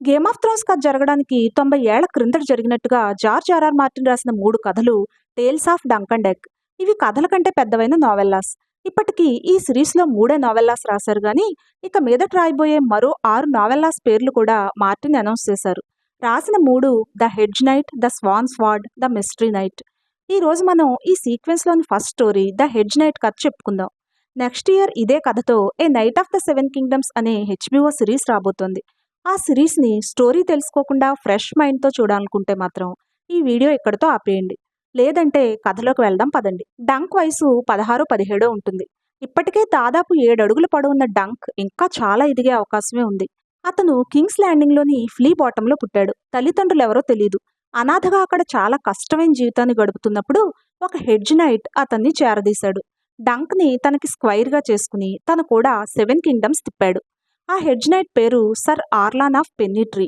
Game of Thrones కథ జరగడానికి తొంభై ఏళ్ళ క్రిందట జరిగినట్టుగా జార్జ్ ఆర్ఆర్ మార్టిన్ రాసిన మూడు కథలు టేల్స్ ఆఫ్ డంకన్ డెక్ ఇవి కథల కంటే పెద్దవైన నావెల్లాస్ ఇప్పటికీ ఈ సిరీస్లో మూడే నావెల్లాస్ రాశారు కానీ ఇక మీదట రాయబోయే మరో ఆరు నావెల్లాస్ పేర్లు కూడా మార్టిన్ అనౌన్స్ చేశారు. రాసిన మూడు ద హెడ్జ్ నైట్ ద స్వాన్స్ వార్డ్ ద మిస్టరీ నైట్ ఈ రోజు మనం ఈ సీక్వెన్స్లోని first story the hedge knight కథ చెప్పుకుందాం. నెక్స్ట్ ఇయర్ ఇదే కథతో a knight of the seven kingdoms అనే హెచ్బిఓ సిరీస్ రాబోతోంది. ఆ సిరీస్ని స్టోరీ తెలుసుకోకుండా ఫ్రెష్ మైండ్తో చూడాలనుకుంటే మాత్రం ఈ వీడియో ఇక్కడితో ఆపేయండి. లేదంటే కథలోకి వెళ్దాం పదండి. డంక్ వయసు పదహారు పదిహేడో ఉంటుంది. ఇప్పటికే దాదాపు ఏడు అడుగుల పొడవున్న డంక్ ఇంకా చాలా ఎదిగే అవకాశమే ఉంది. అతను కింగ్స్ ల్యాండింగ్లోని ఫ్లీ బాటంలో పుట్టాడు. తల్లిదండ్రులు ఎవరో తెలియదు అనాథగా అక్కడ చాలా కష్టమైన జీవితాన్ని గడుపుతున్నప్పుడు ఒక హెడ్జ్ నైట్ అతన్ని చేరదీశాడు. డంక్ని తనకి స్క్వైర్గా చేసుకుని తను కూడా సెవెన్ కింగ్డమ్స్ తిప్పాడు. ఆ హెడ్జ్ నైట్ పేరు sir Arlan of Pennytree.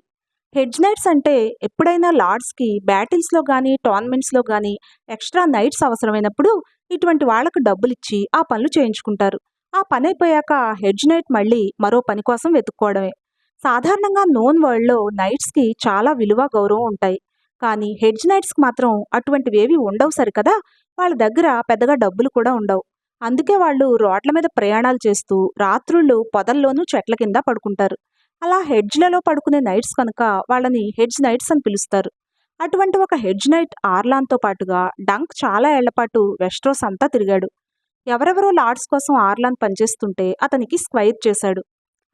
Hedge knights అంటే ఎప్పుడైనా లార్డ్స్కి బ్యాటిల్స్లో కానీ టోర్నమెంట్స్లో కానీ ఎక్స్ట్రా నైట్స్ అవసరమైనప్పుడు ఇటువంటి వాళ్ళకు డబ్బులు ఇచ్చి ఆ పనులు చేయించుకుంటారు. ఆ పని అయిపోయాక హెడ్జ్ నైట్ మళ్ళీ మరో పని కోసం వెతుక్కోవడమే. సాధారణంగా నోన్ వరల్డ్లో నైట్స్కి చాలా విలువ గౌరవం ఉంటాయి. కానీ హెడ్జ్ నైట్స్కి మాత్రం అటువంటివేవి ఉండవు సరికదా? వాళ్ళ దగ్గర పెద్దగా డబ్బులు కూడా ఉండవు. అందుకే వాళ్ళు రోడ్ల మీద ప్రయాణాలు చేస్తూ రాత్రుళ్ళు పొదల్లోనూ చెట్ల కింద పడుకుంటారు. అలా హెడ్జ్లలో పడుకునే నైట్స్ కనుక వాళ్ళని హెడ్జ్ నైట్స్ అని పిలుస్తారు. అటువంటి ఒక హెడ్జ్ నైట్ ఆర్లాన్తో పాటుగా డంక్ చాలా ఏళ్ళపాటు వెస్ట్రోస్ అంతా తిరిగాడు. ఎవరెవరో లార్డ్స్ కోసం ఆర్లాన్ పనిచేస్తుంటే అతనికి స్క్వైర్ చేశాడు.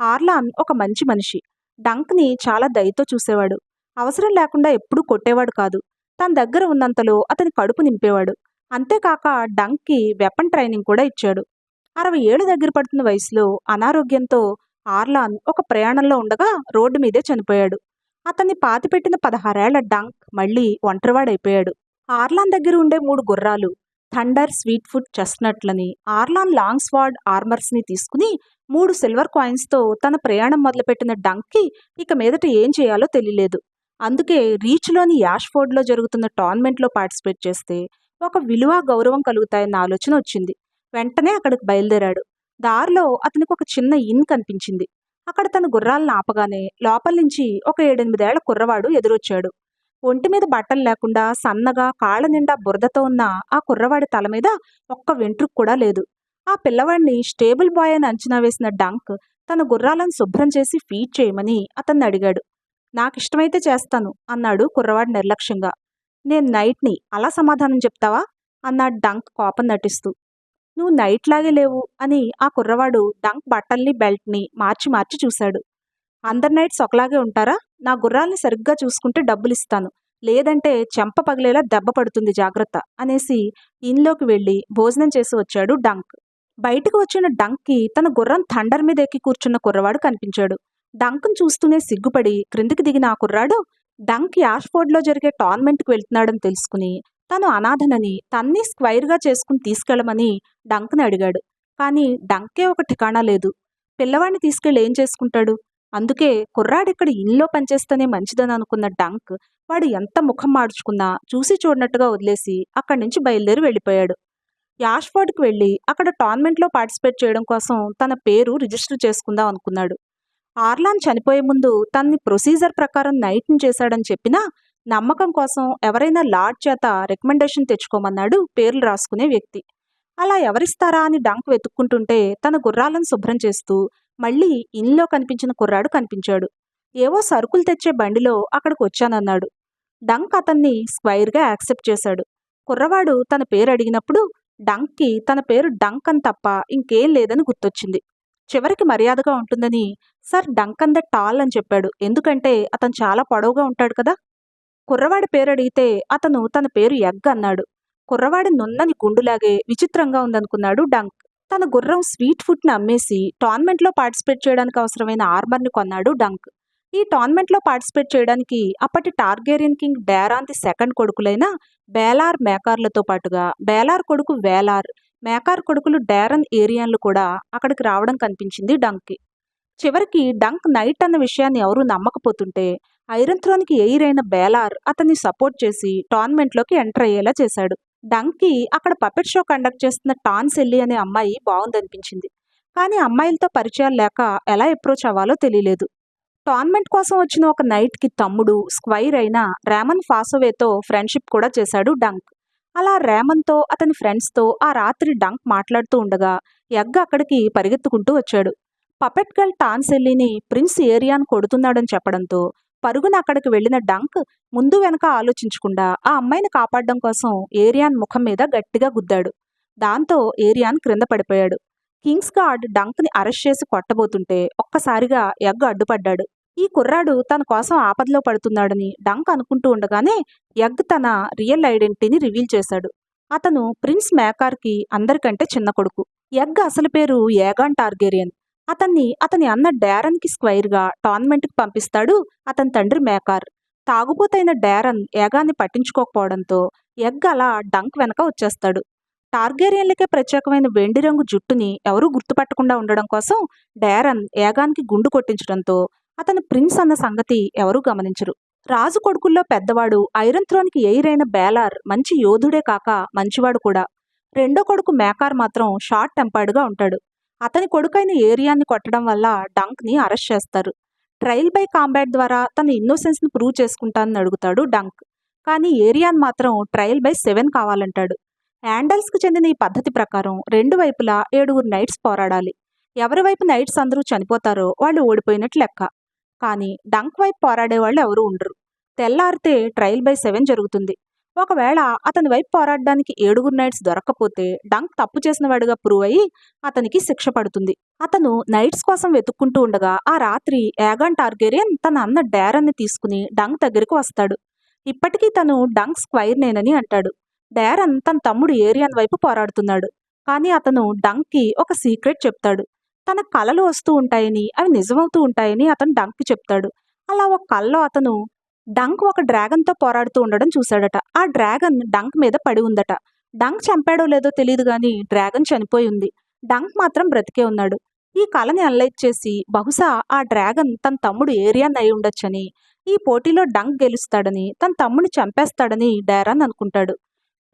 ఆర్లాన్ ఒక మంచి మనిషి. డంక్ని చాలా దయతో చూసేవాడు. అవసరం లేకుండా ఎప్పుడూ కొట్టేవాడు కాదు. తన దగ్గర ఉన్నంతలో అతని కడుపు నింపేవాడు. అంతేకాక డంక్కి వెపన్ ట్రైనింగ్ కూడా ఇచ్చాడు. అరవై ఏళ్ళు దగ్గర పడుతున్న వయసులో అనారోగ్యంతో ఆర్లాన్ ఒక ప్రయాణంలో ఉండగా రోడ్డు మీదే చనిపోయాడు. అతన్ని పాతిపెట్టిన పదహారేళ్ళ డంక్ మళ్ళీ ఒంటరివాడైపోయాడు. ఆర్లాన్ దగ్గర ఉండే మూడు గుర్రాలు థండర్ స్వీట్ ఫుడ్ చెస్ట్నట్లని ఆర్లాన్ లాంగ్స్వార్డ్ ఆర్మర్స్ని తీసుకుని మూడు సిల్వర్ కాయిన్స్తో తన ప్రయాణం మొదలుపెట్టిన డంక్కి ఇక మీదట ఏం చేయాలో తెలియలేదు. అందుకే రీచ్లోని యాష్ఫోర్డ్లో జరుగుతున్న టోర్నమెంట్లో పార్టిసిపేట్ చేస్తే ఒక విలువ గౌరవం కలుగుతాయన్న ఆలోచన వచ్చింది. వెంటనే అక్కడికి బయలుదేరాడు. దారిలో అతనికి ఒక చిన్న ఇన్ కనిపించింది. అక్కడ తన గుర్రాలను ఆపగానే లోపల నుంచి ఒక ఏడెనిమిదేళ్ళ కుర్రవాడు ఎదురొచ్చాడు. ఒంటి మీద బట్టలు లేకుండా సన్నగా కాళ్ళ నిండా బురదతో ఉన్న ఆ కుర్రవాడి తల మీద ఒక్క వెంట్రుకు కూడా లేదు. ఆ పిల్లవాడిని స్టేబుల్ బాయ్ అని అంచనా వేసిన డంక్ తన గుర్రాలను శుభ్రం చేసి ఫీడ్ చేయమని అతన్ని అడిగాడు. నాకిష్టమైతే చేస్తాను అన్నాడు కుర్రవాడు నిర్లక్ష్యంగా. నేను నైట్ని అలా సమాధానం చెప్తావా? అన్న డంక్ కోపం నటిస్తూ. నువ్వు నైట్ లాగే లేవు అని ఆ కుర్రవాడు డంక్ బట్టల్ని బెల్ట్ని మార్చి మార్చి చూశాడు. అందరు నైట్స్ ఒకలాగే ఉంటారా? నా గుర్రాల్ని సరిగ్గా చూసుకుంటే డబ్బులు ఇస్తాను లేదంటే చెంప పగిలేలా దెబ్బ పడుతుంది జాగ్రత్త అనేసి ఇన్లోకి వెళ్ళి భోజనం చేసి వచ్చాడు డంక్. బయటకు వచ్చిన డంక్కి తన గుర్రం థండర్ మీద ఎక్కి కూర్చున్న కుర్రవాడు కనిపించాడు. డంక్ను చూస్తూనే సిగ్గుపడి క్రిందికి దిగిన ఆ కుర్రాడు డంక్ యాష్ఫోర్డ్లో జరిగే టోర్నమెంట్కి వెళ్తున్నాడని తెలుసుకుని తను అనాథనని తన్ని స్క్వైర్గా చేసుకుని తీసుకెళ్ళమని డంక్ని అడిగాడు. కానీ డంకే ఒక ఠికాణా లేదు. పిల్లవాడిని తీసుకెళ్ళి ఏం చేసుకుంటాడు? అందుకే కుర్రాడిక్కడ ఇల్లో పనిచేస్తేనే మంచిదని అనుకున్న డంక్ వాడు ఎంత ముఖం మార్చుకున్నా చూసి చూడనట్టుగా వదిలేసి అక్కడి నుంచి బయలుదేరి వెళ్ళిపోయాడు. యాష్ఫోర్డ్కి వెళ్ళి అక్కడ టోర్నమెంట్లో పార్టిసిపేట్ చేయడం కోసం తన పేరు రిజిస్టర్ చేసుకుందాం అనుకున్నాడు. ఆర్లాన్ చనిపోయే ముందు తన్ని ప్రొసీజర్ ప్రకారం నైట్ని చేశాడని చెప్పినా నమ్మకం కోసం ఎవరైనా లార్డ్ చేత రికమెండేషన్ తెచ్చుకోమన్నాడు పేర్లు రాసుకునే వ్యక్తి. అలా ఎవరిస్తారా అని డంక్ వెతుక్కుంటుంటే తన గుర్రాలను శుభ్రం చేస్తూ మళ్ళీ ఇంట్లో కనిపించిన కుర్రాడు కనిపించాడు. ఏవో సరుకులు తెచ్చే బండిలో అక్కడికి వచ్చానన్నాడు. డంక్ అతన్ని స్క్వైర్గా యాక్సెప్ట్ చేశాడు. కుర్రవాడు తన పేరు అడిగినప్పుడు డంక్కి తన పేరు డంక్ అని తప్ప ఇంకేం లేదని గుర్తొచ్చింది. చివరికి మర్యాదగా ఉంటుందని సార్ డంకన్ ద టాల్ అని చెప్పాడు. ఎందుకంటే అతను చాలా పొడవుగా ఉంటాడు కదా. కుర్రవాడి పేరు అడిగితే అతను తన పేరు ఎగ్ అన్నాడు. కుర్రవాడి నున్నని గుండులాగే విచిత్రంగా ఉందనుకున్నాడు డంక్. తన గుర్రం స్వీట్ ఫుడ్ని అమ్మేసి టోర్నమెంట్లో పార్టిసిపేట్ చేయడానికి అవసరమైన ఆర్మర్ని కొన్నాడు డంక్. ఈ టోర్నమెంట్లో పార్టిసిపేట్ చేయడానికి అప్పటి టార్గేరియన్ కింగ్ డేరాంతి సెకండ్ కొడుకులైన బేలార్ మేకార్లతో పాటుగా బేలార్ కొడుకు వేలార్ మేకార్ కొడుకులు డేరన్ ఏరియాన్లు కూడా అక్కడికి రావడం కనిపించింది డంక్కి. చివరికి డంక్ నైట్ అన్న విషయాన్ని ఎవరూ నమ్మకపోతుంటే ఐరన్ థ్రోన్కి ఎయిర్ అయిన బేలార్ అతన్ని సపోర్ట్ చేసి టోర్నమెంట్లోకి ఎంటర్ అయ్యేలా చేశాడు. డంక్కి అక్కడ పపెట్ షో కండక్ట్ చేస్తున్న టాన్ సెల్లి అనే అమ్మాయి బాగుందనిపించింది. కానీ అమ్మాయిలతో పరిచయాలు లేక ఎలా అప్రోచ్ అవ్వాలో తెలియలేదు. టోర్నమెంట్ కోసం వచ్చిన ఒక నైట్కి తమ్ముడు స్క్వైర్ అయిన రేమన్ ఫాసోవేతో ఫ్రెండ్షిప్ కూడా చేశాడు డంక్. అలా రేమన్తో అతని ఫ్రెండ్స్తో ఆ రాత్రి డంక్ మాట్లాడుతూ ఉండగా ఎగ్ అక్కడికి పరిగెత్తుకుంటూ వచ్చాడు. పపెట్ గర్ల్ టాన్సెల్లీని ప్రిన్స్ ఏరియాన్ కొడుతున్నాడని చెప్పడంతో పరుగున అక్కడికి వెళ్ళిన డంక్ ముందు వెనక ఆలోచించకుండా ఆ అమ్మాయిని కాపాడడం కోసం ఏరియాన్ ముఖం మీద గట్టిగా గుద్దాడు. దాంతో ఏరియాన్ క్రింద పడిపోయాడు. కింగ్స్ గార్డ్ డంక్ని అరెస్ట్ చేసి కొట్టబోతుంటే ఒక్కసారిగా ఎగ్ అడ్డుపడ్డాడు. ఈ కుర్రాడు తన కోసం ఆపదలో పడుతున్నాడని డంక్ అనుకుంటూ ఉండగానే ఎగ్ తన రియల్ ఐడెంటిటీని రివీల్ చేశాడు. అతను ప్రిన్స్ మేకార్కి అందరికంటే చిన్న కొడుకు. ఎగ్ అసలు పేరు ఏగాన్ టార్గేరియన్. అతన్ని అతని అన్న డారన్కి స్క్వైర్గా టోర్నమెంట్కి పంపిస్తాడు అతని తండ్రి మేకార్. తాగుపోతైన డారన్ ఏగాన్ని పట్టించుకోకపోవడంతో ఎగ్ అలా డంక్ వెనక వచ్చేస్తాడు. టార్గేరియన్లకే ప్రత్యేకమైన వెండి రంగు జుట్టుని ఎవరూ గుర్తుపట్టకుండా ఉండడం కోసం డారన్ ఏగాన్కి గుండు కొట్టించడంతో అతను ప్రిన్స్ అన్న సంగతి ఎవరూ గమనించరు. రాజు కొడుకుల్లో పెద్దవాడు ఐరన్ థ్రోన్కి ఎయిరైన బేలార్ మంచి యోధుడే కాక మంచివాడు కూడా. రెండో కొడుకు మేకార్ మాత్రం షార్ట్ టెంపర్డ్గా ఉంటాడు. అతని కొడుకైన ఏరియాన్ని కొట్టడం వల్ల డంక్ని అరెస్ట్ చేస్తారు. ట్రయల్ బై కాంబాట్ ద్వారా తన ఇన్నోసెన్స్ని ప్రూవ్ చేసుకుంటానని అడుగుతాడు డంక్. కానీ ఏరియాన్ మాత్రం ట్రయల్ బై సెవెన్ కావాలంటాడు. యాండల్స్కి చెందిన ఈ పద్ధతి ప్రకారం రెండు వైపులా ఏడుగురు నైట్స్ పోరాడాలి. ఎవరి వైపు నైట్స్ అందరూ చనిపోతారో వాళ్ళు ఓడిపోయినట్లు లెక్క. కానీ డంక్ వైపు పోరాడే వాళ్ళు ఎవరూ ఉండరు. తెల్లారితే ట్రయల్ బై సెవెన్ జరుగుతుంది. ఒకవేళ అతని వైపు పోరాడడానికి ఏడుగురు నైట్స్ దొరక్కపోతే డంక్ తప్పు చేసిన వాడిగా ప్రూవ్ అయ్యి అతనికి శిక్ష పడుతుంది. అతను నైట్స్ కోసం వెతుక్కుంటూ ఉండగా ఆ రాత్రి యాగాన్ టార్గేరియన్ తన అన్న డారన్ని తీసుకుని డంక్ దగ్గరికి వస్తాడు. ఇప్పటికీ తను డంక్ స్క్వైర్ నేనని అంటాడు. డారన్ తన తమ్ముడు ఏరియన్ వైపు పోరాడుతున్నాడు. కానీ అతను డంక్కి ఒక సీక్రెట్ చెప్తాడు. తన కలలు వస్తూ ఉంటాయని అవి నిజమవుతూ ఉంటాయని అతను డంక్కి చెప్తాడు. అలా ఒక కళ్ళలో అతను డంక్ ఒక డ్రాగన్తో పోరాడుతూ ఉండడం చూశాడట. ఆ డ్రాగన్ డంక్ మీద పడి ఉందట. డంక్ చంపాడో లేదో తెలియదు కానీ డ్రాగన్ చనిపోయి ఉంది. డంక్ మాత్రం బ్రతికే ఉన్నాడు. ఈ కళని అనలైజ్ చేసి బహుశా ఆ డ్రాగన్ తన తమ్ముడు ఏరియాన్ అయి ఉండొచ్చని ఈ పోటీలో డంక్ గెలుస్తాడని తన తమ్ముడు చంపేస్తాడని డైరాన్ అనుకుంటాడు.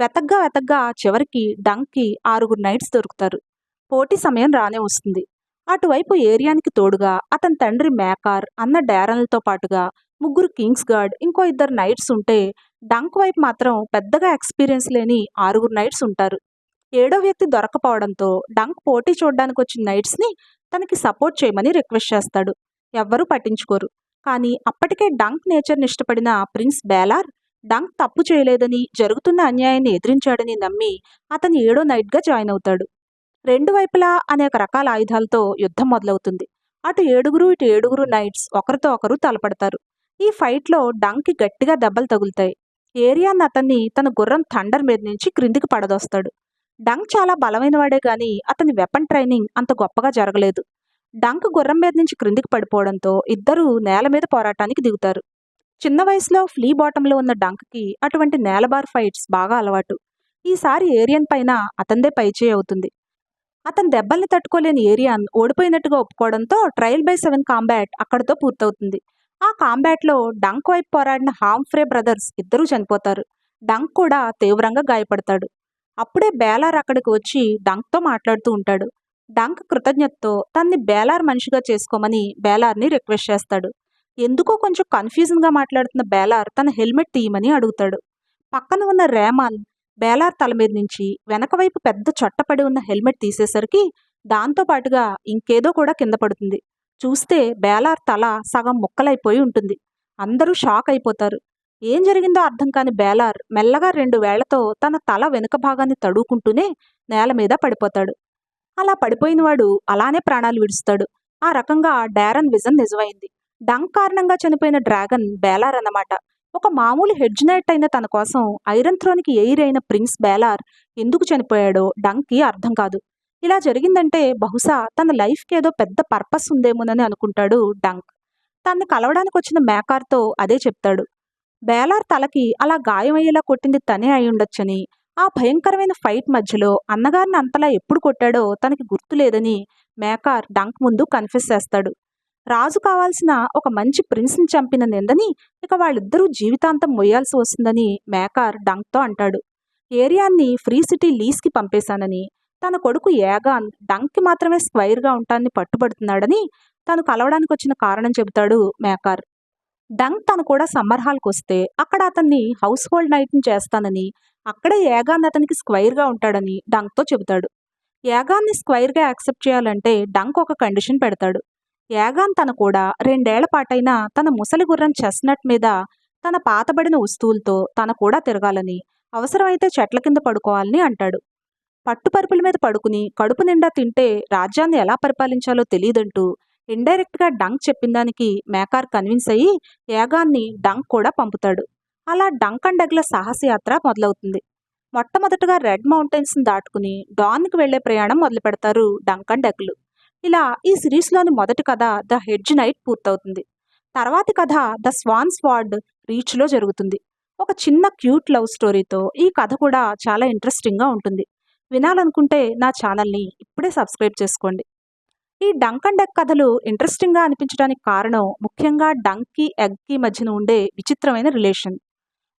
వెతగ్గా వెతగ్గా చివరికి డంక్కి ఆరుగురు నైట్స్ దొరుకుతారు. పోటీ సమయం రానే వస్తుంది. అటువైపు ఏరియానికి తోడుగా అతని తండ్రి మేకార్ అన్న డారన్లతో పాటుగా ముగ్గురు కింగ్స్ గార్డ్ ఇంకో ఇద్దరు నైట్స్ ఉంటే డంక్ వైపు మాత్రం పెద్దగా ఎక్స్పీరియన్స్ లేని ఆరుగురు నైట్స్ ఉంటారు. ఏడో వ్యక్తి దొరకపోవడంతో డంక్ పోటీ చూడడానికి వచ్చిన నైట్స్ని తనకి సపోర్ట్ చేయమని రిక్వెస్ట్ చేస్తాడు. ఎవ్వరూ పట్టించుకోరు. కానీ అప్పటికే డంక్ నేచర్ని ఇష్టపడిన ప్రిన్స్ బేలార్ డంక్ తప్పు చేయలేదని జరుగుతున్న అన్యాయాన్ని ఎదిరించాడని నమ్మి అతని ఏడో నైట్గా జాయిన్ అవుతాడు. రెండు వైపులా అనేక రకాల ఆయుధాలతో యుద్ధం మొదలవుతుంది. అటు ఏడుగురు ఇటు ఏడుగురు నైట్స్ ఒకరితో ఒకరు తలపడతారు. ఈ ఫైట్లో డంక్కి గట్టిగా దెబ్బలు తగులుతాయి. ఏరియాన్ అతన్ని తన గుర్రం థండర్ మీద నుంచి క్రిందికి పడదోస్తాడు. డంక్ చాలా బలమైనవాడే కానీ అతని వెపన్ ట్రైనింగ్ అంత గొప్పగా జరగలేదు. డంక్ గుర్రం మీద నుంచి క్రిందికి పడిపోవడంతో ఇద్దరూ నేల మీద పోరాటానికి దిగుతారు. చిన్న వయసులో ఫ్లీ బాటంలో ఉన్న డంక్కి అటువంటి నేలబార్ ఫైట్స్ బాగా అలవాటు. ఈసారి ఏరియన్ పైన అతందే పైచేయి అవుతుంది. అతని దెబ్బల్ని తట్టుకోలేని ఏరియాన్ ఓడిపోయినట్టుగా ఒప్పుకోవడంతో ట్రయల్ బై సెవెన్ కాంబాట్ అక్కడితో పూర్తవుతుంది. ఆ కాంబ్యాట్లో డంక్ వైపు పోరాడిన హామ్ఫ్రే బ్రదర్స్ ఇద్దరూ చనిపోతారు. డంక్ కూడా తీవ్రంగా గాయపడతాడు. అప్పుడే బేలార్ అక్కడికి వచ్చి డంక్తో మాట్లాడుతూ ఉంటాడు. డంక్ కృతజ్ఞతతో తన్ని బేలార్ మనిషిగా చేసుకోమని బేలార్ని రిక్వెస్ట్ చేస్తాడు. ఎందుకో కొంచెం కన్ఫ్యూజన్గా మాట్లాడుతున్న బేలార్ తన హెల్మెట్ తీయమని అడుగుతాడు. పక్కన ఉన్న రేమాన్ బేలార్ తల మీద నుంచి వెనక వైపు పెద్ద చొట్టపడి ఉన్న హెల్మెట్ తీసేసరికి దాంతో పాటుగా ఇంకేదో కూడా కింద పడుతుంది. చూస్తే బేలార్ తల సగం ముక్కలైపోయి ఉంటుంది. అందరూ షాక్ అయిపోతారు. ఏం జరిగిందో అర్థం కాని బేలార్ మెల్లగా రెండు వేళ్ళతో తన తల వెనుక భాగాన్ని తడుకుంటూనే నేల మీద పడిపోతాడు. అలా పడిపోయినవాడు అలానే ప్రాణాలు విడుస్తాడు. ఆ రకంగా డారన్ విజన్ నిజమైంది. డంక్ కారణంగా చనిపోయిన డ్రాగన్ బేలార్ అన్నమాట. ఒక మామూలు హెడ్జ్ నైట్ అయిన తన కోసం ఐరన్ థ్రోన్కి ఎయిర్ అయిన ప్రిన్స్ బేలార్ ఎందుకు చనిపోయాడో డంక్కి అర్థం కాదు. ఇలా జరిగిందంటే బహుశా తన లైఫ్కి ఏదో పెద్ద పర్పస్ ఉందేమోనని అనుకుంటాడు డంక్. తన్ని కలవడానికి వచ్చిన మేకార్తో అదే చెప్తాడు. బేలార్ తలకి అలా గాయమయ్యేలా కొట్టింది తనే అయి ఉండొచ్చని ఆ భయంకరమైన ఫైట్ మధ్యలో అన్నగారిని అంతలా ఎప్పుడు కొట్టాడో తనకి గుర్తులేదని మేకార్ డంక్ ముందు కన్ఫెస్ చేస్తాడు. రాజు కావాల్సిన ఒక మంచి ప్రిన్స్ని చంపిన నిందని ఇక వాళ్ళిద్దరూ జీవితాంతం మొయ్యాల్సి వస్తుందని మేకార్ డంక్తో అంటాడు. ఏరియాన్ని ఫ్రీ సిటీ లీజ్కి పంపేశానని తన కొడుకు ఏగాన్ డంక్కి మాత్రమే స్క్వైర్గా ఉంటాన్ని పట్టుబడుతున్నాడని తను కలవడానికి వచ్చిన కారణం చెబుతాడు మేకార్. డంక్ తను కూడా సమ్మర్ హాల్కి వస్తే అక్కడ అతన్ని హౌస్ హోల్డ్ నైట్ని చేస్తానని అక్కడే ఏగాన్ అతనికి స్క్వైర్గా ఉంటాడని డంక్తో చెబుతాడు. యాగాన్ని స్క్వైర్గా యాక్సెప్ట్ చేయాలంటే డంక్ ఒక కండిషన్ పెడతాడు. యాగాన్ తన కూడా రెండేళ్ళ పాటైనా తన ముసలి గుర్రం చెస్నట్ మీద తన పాతబడిన వస్తువులతో తన కూడా తిరగాలని అవసరమైతే చెట్ల కింద పడుకోవాలని అంటాడు. పట్టుపరుపుల మీద పడుకుని కడుపు నిండా తింటే రాజ్యాన్ని ఎలా పరిపాలించాలో తెలియదంటూ ఇండైరెక్ట్గా డంక్ చెప్పిన దానికి మేకార్ కన్విన్స్ అయ్యి యాగాన్ని డంక్ కూడా పంపుతాడు. అలా డంక్ అండ్ డగ్ల సాహసయాత్ర మొదలవుతుంది. మొట్టమొదటగా రెడ్ మౌంటైన్స్ని దాటుకుని డాన్కి వెళ్ళే ప్రయాణం మొదలు పెడతారు డంకన్ డగ్లు. ఇలా ఈ సిరీస్లోని మొదటి కథ ద హెడ్జ్ నైట్ పూర్తవుతుంది. తర్వాతి కథ ద స్వాన్స్ వార్డ్ రీచ్లో జరుగుతుంది. ఒక చిన్న క్యూట్ లవ్ స్టోరీతో ఈ కథ కూడా చాలా ఇంట్రెస్టింగ్గా ఉంటుంది. వినాలనుకుంటే నా ఛానల్ని ఇప్పుడే సబ్స్క్రైబ్ చేసుకోండి. ఈ డంక్ అండ్ ఎగ్ కథలు ఇంట్రెస్టింగ్గా అనిపించడానికి కారణం ముఖ్యంగా డంక్కి ఎగ్కి మధ్యన ఉండే విచిత్రమైన రిలేషన్.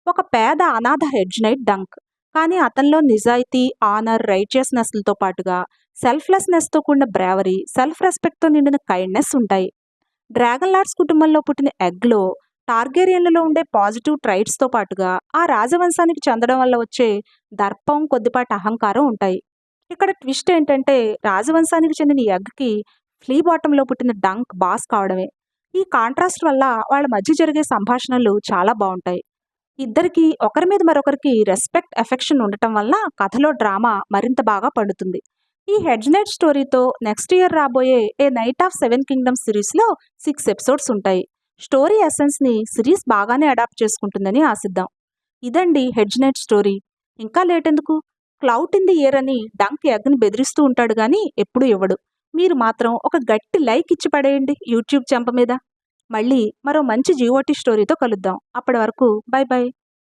ఒక పేద అనాథ హెడ్జ్ నైట్ డంక్ కానీ అతనిలో నిజాయితీ ఆనర్ రైచియస్నెస్లతో పాటుగా సెల్ఫ్లెస్నెస్తో కూడిన బ్రేవరీ సెల్ఫ్ రెస్పెక్ట్తో నిండిన కైండ్నెస్ ఉంటాయి. డ్రాగన్ లార్డ్స్ కుటుంబంలో పుట్టిన ఎగ్లో టార్గేరియన్లలో ఉండే పాజిటివ్ ట్రైట్స్తో పాటుగా ఆ రాజవంశానికి చెందడం వల్ల వచ్చే దర్పం కొద్దిపాటి అహంకారం ఉంటాయి. ఇక్కడ ట్విస్ట్ ఏంటంటే రాజవంశానికి చెందిన ఎగ్కి ఫ్లీ బాటంలో పుట్టిన డంక్ బాస్ కావడమే. ఈ కాంట్రాస్ట్ వల్ల వాళ్ళ మధ్య జరిగే సంభాషణలు చాలా బాగుంటాయి. ఇద్దరికి ఒకరి మీద మరొకరికి రెస్పెక్ట్ ఎఫెక్షన్ ఉండటం వల్ల కథలో డ్రామా మరింత బాగా పండుతుంది. ఈ హెడ్జ్ నైట్ స్టోరీతో నెక్స్ట్ ఇయర్ రాబోయే a knight of seven kingdoms సిరీస్లో సిక్స్ ఎపిసోడ్స్ ఉంటాయి. స్టోరీ ఎసెన్స్ని సిరీస్ బాగానే అడాప్ట్ చేసుకుంటుందని ఆశిద్దాం. ఇదండి హెడ్జ్ నైట్ స్టోరీ. ఇంకా లేట్ ఎందుకు క్లౌట్ ఇన్ ది ఇయర్ అని డంక్ ఎగ్ని బెదిరిస్తూ ఉంటాడు కానీ ఎప్పుడూ ఇవ్వడు. మీరు మాత్రం ఒక గట్టి లైక్ ఇచ్చి పడేయండి యూట్యూబ్ చెంప మీద. మళ్ళీ మరో మంచి జీఓటీ స్టోరీతో కలుద్దాం. అప్పటి వరకు బై బై.